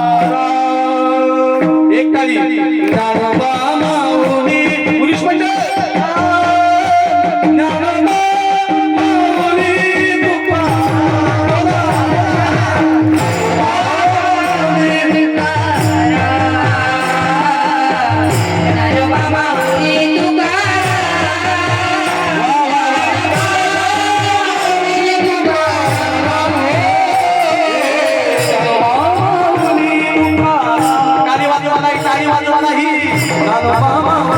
तुकाराम एक ताली ज्ञानोबा माऊली. पुरुष मंडळ. नाही ताई वाजवा नाही.